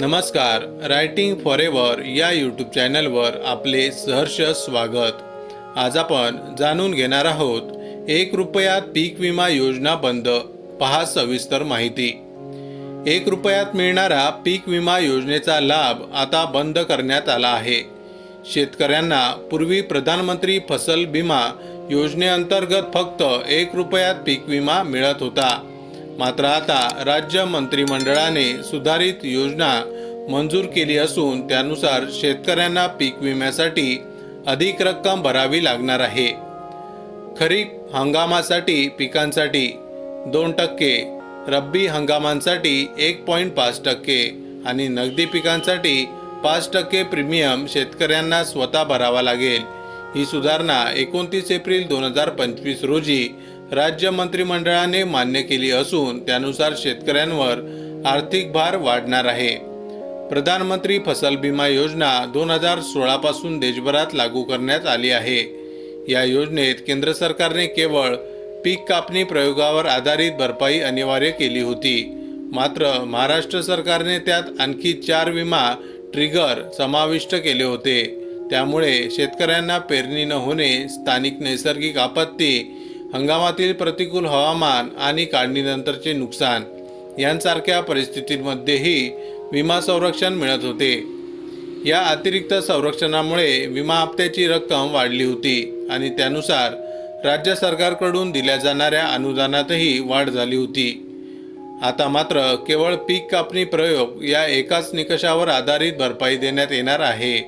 नमस्कार writing for ever या YouTube चॅनलवर आपले सहर्ष स्वागत. आज आपण जाणून घेणार आहोत एक रुपयात पीक विमा योजना बंद पहा सविस्तर माहिती. एक रुपयात मिळणारा पीक विमा योजनेचा लाभ आता बंद करण्यात आला आहे. शेतकऱ्यांना पूर्वी प्रधानमंत्री फसल विमा योजनेअंतर्गत फक्त एक रुपयात पीक विमा मिळत होता. मात्र आता राज्य मंत्रिमंडळाने सुधारित योजना मंजूर केली असून त्यानुसार शेतकऱ्यांना पीक विम्यासाठी अधिक रक्कम भरावी लागणार आहे. खरीप हंगामासाठी पिकांसाठी दोन टक्के रब्बी हंगामांसाठी एक पॉईंट पाच टक्के आणि नगदी पिकांसाठी पाच टक्के प्रीमियम शेतकऱ्यांना स्वतः भरावा लागेल. ही सुधारणा एकोणतीस एप्रिल दोन हजार पंचवीस रोजी राज्य मंत्रिमंडळाने मान्य केली असून त्यानुसार शेतकऱ्यांवर आर्थिक भार वाढणार आहे. प्रधानमंत्री फसल विमा योजना दोन हजार सोळापासून देशभरात लागू करण्यात आली आहे. या योजनेत केंद्र सरकारने केवळ पीक कापणी प्रयोगावर आधारित भरपाई अनिवार्य केली होती. मात्र महाराष्ट्र सरकारने त्यात आणखी चार विमा ट्रिगर समाविष्ट केले होते. त्यामुळे शेतकऱ्यांना पेरणी न होणे स्थानिक नैसर्गिक आपत्ती हंगामातील प्रतिकूल हवामान आणि काढणीनंतरचे नुकसान यांसारख्या परिस्थितींमध्येही विमा संरक्षण मिळत होते. या अतिरिक्त संरक्षणामुळे विमा हप्त्याची रक्कम वाढली होती आणि त्यानुसार राज्य सरकारकडून दिल्या जाणाऱ्या अनुदानातही वाढ झाली होती. आता मात्र केवळ पीक कापणी प्रयोग या एकाच निकषावर आधारित भरपाई देण्यात येणार आहे.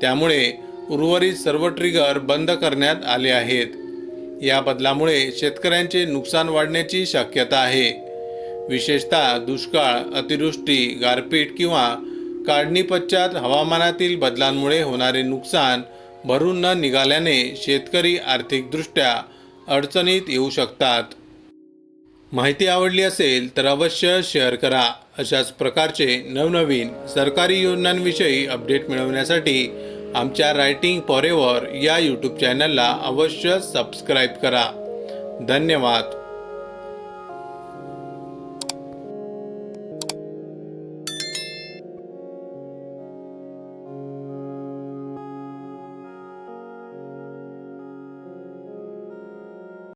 त्यामुळे उर्वरित सर्व ट्रिगर बंद करण्यात आले आहेत. या बदलामुळे शेतकऱ्यांचे नुकसान वाढण्याची शक्यता आहे. विशेषतः दुष्काळ अतिवृष्टी गारपीट किंवा काढणीपश्चात हवामानातील बदलांमुळे होणारे नुकसान भरून न निघाल्याने शेतकरी आर्थिकदृष्ट्या अडचणीत येऊ शकतात. माहिती आवडली असेल तर अवश्य शेअर करा. अशाच प्रकारचे नवनवीन सरकारी योजनांविषयी अपडेट मिळवण्यासाठी आमच्या रायटिंग फॉर एव्हर या यूट्यूब चॅनलला अवश्य सबस्क्राईब करा. धन्यवाद.